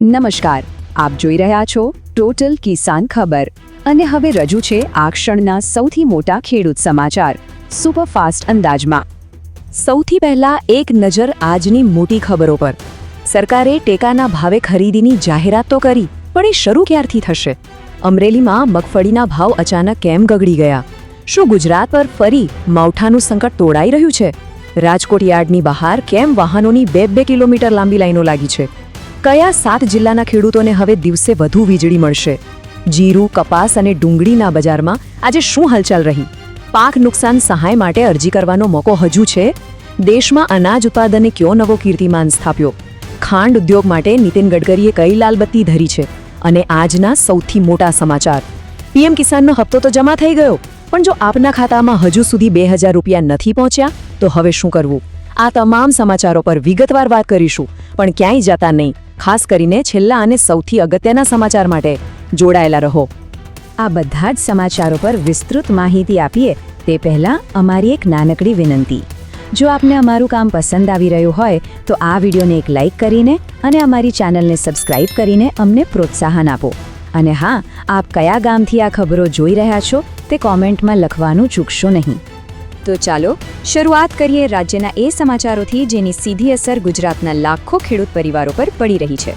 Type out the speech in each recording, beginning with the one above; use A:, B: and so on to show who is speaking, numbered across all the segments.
A: નમસ્કાર. આપ જોઈ રહ્યા છો ટોટલ કિસાન ખબર. અને હવે રજૂ છે આ ક્ષણના સૌથી મોટા ખેડૂત સમાચાર. સુપરફાસ્ટ અંદાજમાં. સૌથી પહેલા એક નજર આજની મોટી ખબરો પર. સરકારે ટેકાના ભાવે ખરીદીની જાહેરાત તો કરી, પણ એ શરૂ ક્યારથી થશે? અમરેલીમાં મગફળીના ભાવ અચાનક કેમ ગગડી ગયા? શું ગુજરાત પર ફરી માવઠાનું સંકટ તોડાઈ રહ્યું છે? રાજકોટ યાર્ડની બહાર કેમ વાહનોની બે બે કિલોમીટર લાંબી લાઈનો લાગી છે? કયા સાત જિલ્લાના ખેડૂતોને હવે દિવસે વધુ વીજળી મળશે? જીરું, કપાસ અને ડુંગળીના બજારમાં આજે શું હલચલ રહી? પાક નુકસાન સહાય માટે અરજી કરવાનો મોકો હજુ છે? દેશમાં અનાજ ઉત્પાદને કયો નવો કીર્તિમાન સ્થાપ્યો? ખાંડ ઉદ્યોગ માટે નીતિન ગડકરીએ કઈ લાલબત્તી ધરી છે? અને આજના સૌથી મોટા સમાચાર. પીએમ કિસાનનો હપ્તો તો જમા થઈ ગયો, પણ જો આપના ખાતામાં હજુ સુધી બે હજાર રૂપિયા નથી પહોંચ્યા, તો હવે શું કરવું? આ તમામ સમાચારો પર વિગતવાર વાત કરીશું, પણ ક્યાંય જતા નહીં. ખાસ કરીને છેલ્લા અને સૌથી અગત્યના સમાચાર માટે જોડાયેલા રહો. આ બધા જ સમાચારો પર વિસ્તૃત માહિતી આપીએ, તે પહેલાં અમારી એક નાનકડી વિનંતી. જો આપને અમારું કામ પસંદ આવી રહ્યું હોય, તો આ વિડીયોને એક લાઇક કરીને અને અમારી ચેનલને સબસ્ક્રાઇબ કરીને અમને પ્રોત્સાહન આપો. અને હા, આપ કયા ગામથી આ ખબરો જોઈ રહ્યા છો, તે કોમેન્ટમાં લખવાનું ચૂકશો નહીં. તો ચાલો શરૂઆત કરીએ રાજ્યના એ સમાચારોથી જેની સીધી અસર ગુજરાતના લાખો ખેડૂત પરિવારો પર પડી રહી છે.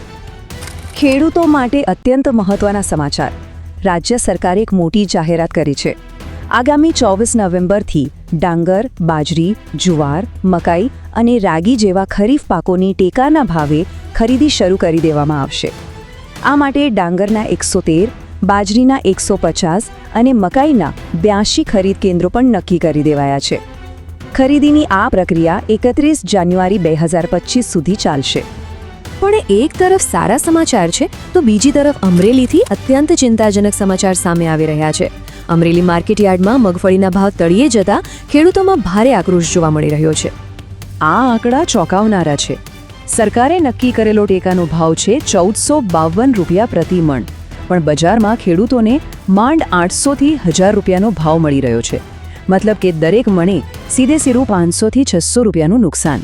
A: ખેડૂતો માટે અત્યંત મહત્વના સમાચાર. રાજ્ય સરકારે એક મોટી જાહેરાત કરી છે. આગામી ચોવીસ નવેમ્બરથી ડાંગર, બાજરી, જુવાર, મકાઈ અને રાગી જેવા ખરીફ પાકોની ટેકાના ભાવે ખરીદી શરૂ કરી દેવામાં આવશે. આ માટે ડાંગરના એકસો તેર બાજરીના એકસો પચાસ અને મકાઈના બ્યાસી ખરીદ કેન્દ્રો પણ નક્કી કરી દેવાયા છે. ખરીદીની આ પ્રક્રિયા એકત્રીસ જાન્યુઆરી બે હજાર પચીસ સુધી ચાલશે. પણ એક તરફ સારા સમાચાર છે, તો બીજી તરફ અમરેલીથી અત્યંત ચિંતાજનક સમાચાર સામે આવી રહ્યા છે. અમરેલી માર્કેટ યાર્ડમાં મગફળીના ભાવ તળિયે જતા ખેડૂતોમાં ભારે આક્રોશ જોવા મળી રહ્યો છે. આ આંકડા ચોંકાવનારા છે. સરકારે નક્કી કરેલો ટેકાનો ભાવ છે ચૌદસો બાવન રૂપિયા પ્રતિ મણ. પણ બજારમાં ખેડૂતોને માંડ આઠસોથી હજાર રૂપિયાનો ભાવ મળી રહ્યો છે. મતલબ કે દરેક મણે સીધે સીધું પાંચસોથી છસો રૂપિયાનું નુકસાન.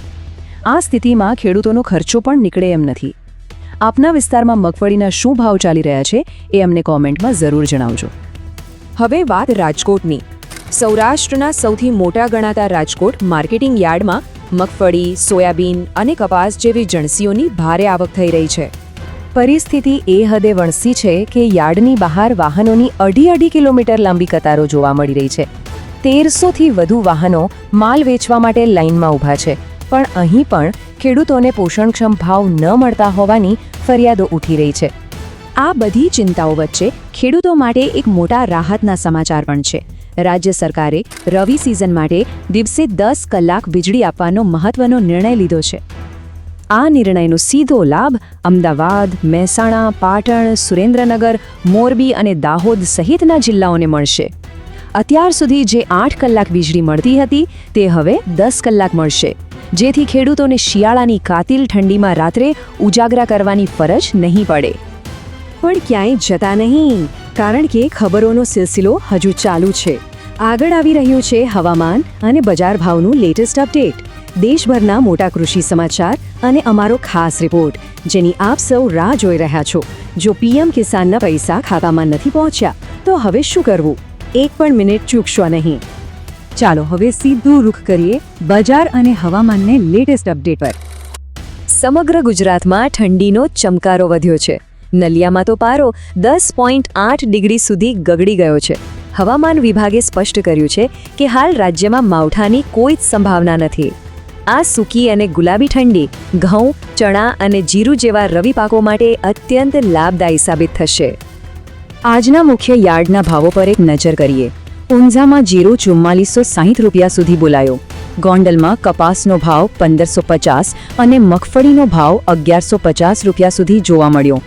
A: આ સ્થિતિમાં ખેડૂતોનો ખર્ચો પણ નીકળે એમ નથી. આપના વિસ્તારમાં મગફળીના શું ભાવ ચાલી રહ્યા છે એ અમને કોમેન્ટમાં જરૂર જણાવજો. હવે વાત રાજકોટની. સૌરાષ્ટ્રના સૌથી મોટા ગણાતા રાજકોટ માર્કેટિંગ યાર્ડમાં મગફળી, સોયાબીન અને કપાસ જેવી જણસીઓની ભારે આવક થઈ રહી છે. પરિસ્થિતિ એ હદે વણસી છે કે યાર્ડની બહાર વાહનોની અઢી અઢી કિલોમીટર લાંબી કતારો જોવા મળી રહી છે. તેરસોથી વધુ વાહનો માલ વેચવા માટે લાઇનમાં ઊભા છે. પણ અહીં પણ ખેડૂતોને પોષણક્ષમ ભાવ ન મળતા હોવાની ફરિયાદો ઉઠી રહી છે. આ બધી ચિંતાઓ વચ્ચે ખેડૂતો માટે એક મોટા રાહતના સમાચાર પણ છે. રાજ્ય સરકારે રવિ સિઝન માટે દિવસે દસ કલાક વીજળી આપવાનો મહત્વનો નિર્ણય લીધો છે. આ નિર્ણયનો સીધો લાભ અમદાવાદ, મહેસાણા, પાટણ, સુરેન્દ્રનગર, મોરબી અને દાહોદ સહિતના જિલ્લાઓને મળશે. અત્યાર સુધી જે આઠ કલાક વીજળી મળતી હતી, તે હવે દસ કલાક મળશે. જેથી ખેડૂતોને શિયાળાની કાતિલ ઠંડીમાં રાત્રે ઉજાગરા કરવાની ફરજ નહીં પડે. પણ ક્યાંય જતા નહીં, કારણ કે ખબરોનો સિલસિલો હજુ ચાલુ છે. આગળ આવી રહ્યું છે હવામાન અને બજાર ભાવનું લેટેસ્ટ અપડેટ દેશભરના મોટા કૃષિ સમાચાર અને અમારો ખાસ રિપોર્ટ, જેની આપ સૌ રાહ જોઈ રહ્યા છો. જો પીએમ કિસાનના પૈસા ખાતામાં નથી પહોંચ્યા, તો હવે શું કરવું? એક પણ મિનિટ ચૂકશો નહીં. ચાલો હવે સીધું રૂખ કરીએ બજાર અને હવામાનને લેટેસ્ટ અપડેટ પર. સમગ્ર ગુજરાતમાં ઠંડીનો ચમકારો વધ્યો છે. નલિયામાં તો પારો દસ પોઈન્ટ આઠ ડિગ્રી સુધી ગગડી ગયો છે. હવામાન વિભાગે સ્પષ્ટ કર્યું છે કે હાલ રાજ્યમાં માવઠાની કોઈ જ સંભાવના નથી. આ સૂકી અને ગુલાબી ઠંડી, ઘઉં, ચણા અને જીરું જેવા રવિ પાકો માટે અત્યંત લાભદાયી સાબિત થશે. આજના મુખ્ય યાર્ડના ભાવો પર એક નજર કરીએ. ઊંઝામાં જીરું ચુમ્માલીસો સાહીઠ રૂપિયા સુધી બોલાયો. ગોંડલમાં કપાસનો ભાવ પંદરસો પચાસ અને મગફળીનો ભાવ અગિયારસો પચાસ રૂપિયા સુધી જોવા મળ્યો.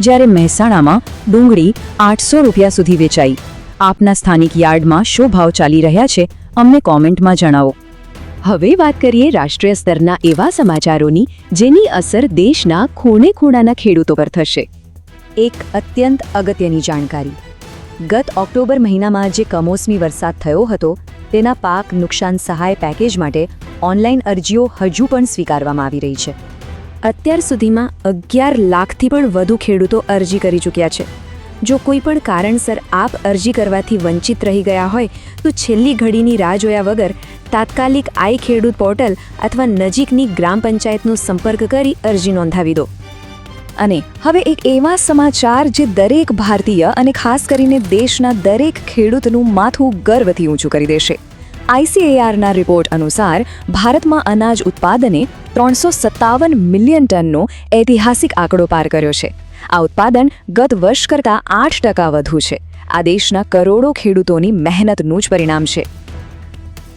A: જ્યારે મહેસાણામાં ડુંગળી આઠસો રૂપિયા સુધી વેચાઈ. આપના સ્થાનિક યાર્ડમાં શું ભાવ ચાલી રહ્યા છે, અમને કોમેન્ટમાં જણાવો. હવે વાત કરીએ રાષ્ટ્રીય સ્તરના એવા સમાચારોની જેની અસર દેશના ખૂણે ખૂણાના ખેડૂતો પર થશે. એક અત્યંત અગત્યની જાણકારી. ગત ઓક્ટોબર મહિનામાં જે કમોસમી વરસાદ થયો હતો, તેના પાક નુકસાન સહાય પેકેજ માટે ઓનલાઈન અરજીઓ હજુ પણ સ્વીકારવામાં આવી રહી છે. અત્યાર સુધીમાં અગિયાર લાખથી પણ વધુ ખેડૂતો અરજી કરી ચૂક્યા છે. જો કોઈ પણ કારણસર આપ અરજી કરવાથી વંચિત રહી ગયા હોય, તો છેલ્લી ઘડીની રાહ જોયા વગર તાત્કાલિક આઈ ખેડૂત પોર્ટલ અથવા નજીકની ગ્રામ પંચાયતનો સંપર્ક કરી અરજી નોંધાવી દો. અને હવે એક એવા સમાચાર જે દરેક ભારતીય અને ખાસ કરીને દેશના દરેક ખેડૂતનું માથું ગર્વથી ઊંચું કરી દેશે. આઈસીએઆરના રિપોર્ટ અનુસાર ભારતમાં અનાજ ઉત્પાદને ત્રણસો સત્તાવન મિલિયન ટનનો ઐતિહાસિક આંકડો પાર કર્યો છે. આ ઉત્પાદન ગત વર્ષ કરતાં આઠ ટકા વધુ છે. આ દેશના કરોડો ખેડૂતોની મહેનતનું જ પરિણામ છે.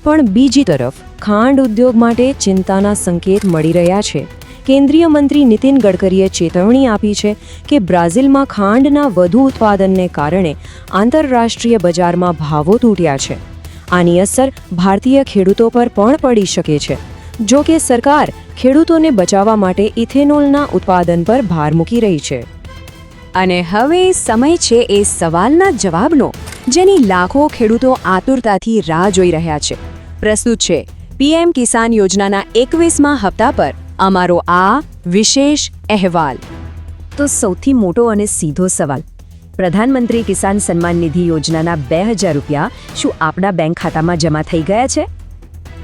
B: પણ બીજી તરફ, ખાંડ ઉદ્યોગ માટે ચિંતાના સંકેત મળી રહ્યા છે. કેન્દ્રીય મંત્રી નીતિન ગડકરીએ ચેતવણી આપી છે કે બ્રાઝિલમાં ખાંડના વધુ ઉત્પાદનને કારણે આંતરરાષ્ટ્રીય બજારમાં ભાવો તૂટ્યા છે. આની અસર ભારતીય ખેડૂતો પર પણ પડી શકે છે. જો કે સરકાર ખેડૂતોને બચાવવા માટે ઇથેનોલના ઉત્પાદન પર ભાર મૂકી રહી છે.
A: અને હવે સમય છે એ સવાલના જવાબનો, જેની લાખો ખેડૂતો આતુરતાથી રાહ જોઈ રહ્યા છે. પ્રસ્તુત છે. પીએમ કિસાન યોજનાના એકવીસમાં હપ્તા પર અમારો આ વિશેષ અહેવાલ. તો સૌથી મોટો અને સીધો સવાલ. પ્રધાનમંત્રી કિસાન સન્માન નિધિ યોજનાના બે હજાર રૂપિયા શું આપણા બેંક ખાતામાં જમા થઈ ગયા છે?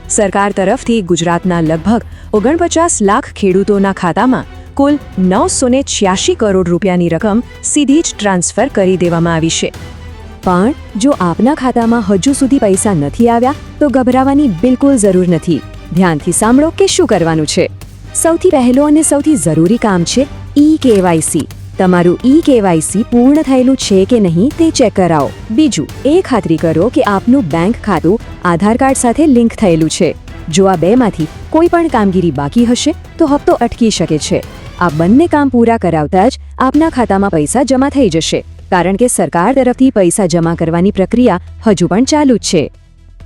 A: સરકાર તરફથી ગુજરાતના લગભગ ઓગણપચાસ લાખ ખેડૂતોના ખાતામાં કુલ નવસો ને છ્યાસી કરોડ રૂપિયાની રકમ સીધી જ ટ્રાન્સફર કરી દેવામાં આવી છે. પણ જો આપના ખાતામાં હજુ સુધી પૈસા નથી આવ્યા, તો ગભરાવાની બિલકુલ જરૂર નથી. ધ્યાનથી સાંભળો કે શું કરવાનું છે. સૌથી પહેલો અને સૌથી જરૂરી કામ છે ઈ કેવાયસી તમારું ઈ કેવાયસી પૂર્ણ થયેલું છે કે નહીં તે ચેક કરાવો. બીજું, એ ખાતરી કરો કે આપનું બેંક ખાતું આધાર કાર્ડ સાથે લિંક થયેલું છે. જો આ બેમાંથી કોઈ પણ કામગીરી બાકી હશે, તો હપ્તો અટકી શકે છે. આ બંને કામ પૂરા કરાવતા જ આપના ખાતામાં પૈસા જમા થઈ જશે. કારણ કે સરકાર તરફથી પૈસા જમા કરવાની પ્રક્રિયા હજુ પણ ચાલુ જ છે.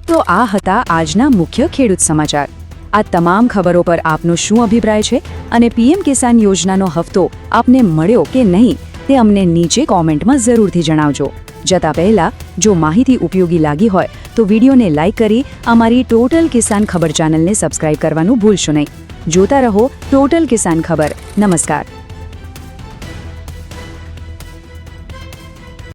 A: તો આ હતા આજના મુખ્ય ખેડૂત સમાચાર. આ તમામ ખબરો પર આપનો શું અભિપ્રાય છે અને પીએમ કિસાન યોજનાનો હફતો આપને મળ્યો કે નહીં તે અમને નીચે કોમેન્ટમાં જરૂરથી જણાવજો. જતા પહેલા, જો માહિતી ઉપયોગી લાગી હોય, તો વિડીયોને લાઇક કરી અમારી ટોટલ કિસાન ખબર ચેનલને સબસ્ક્રાઇબ કરવાનું ભૂલશો નહીં. જોતા રહો ટોટલ કિસાન ખબર. નમસ્કાર.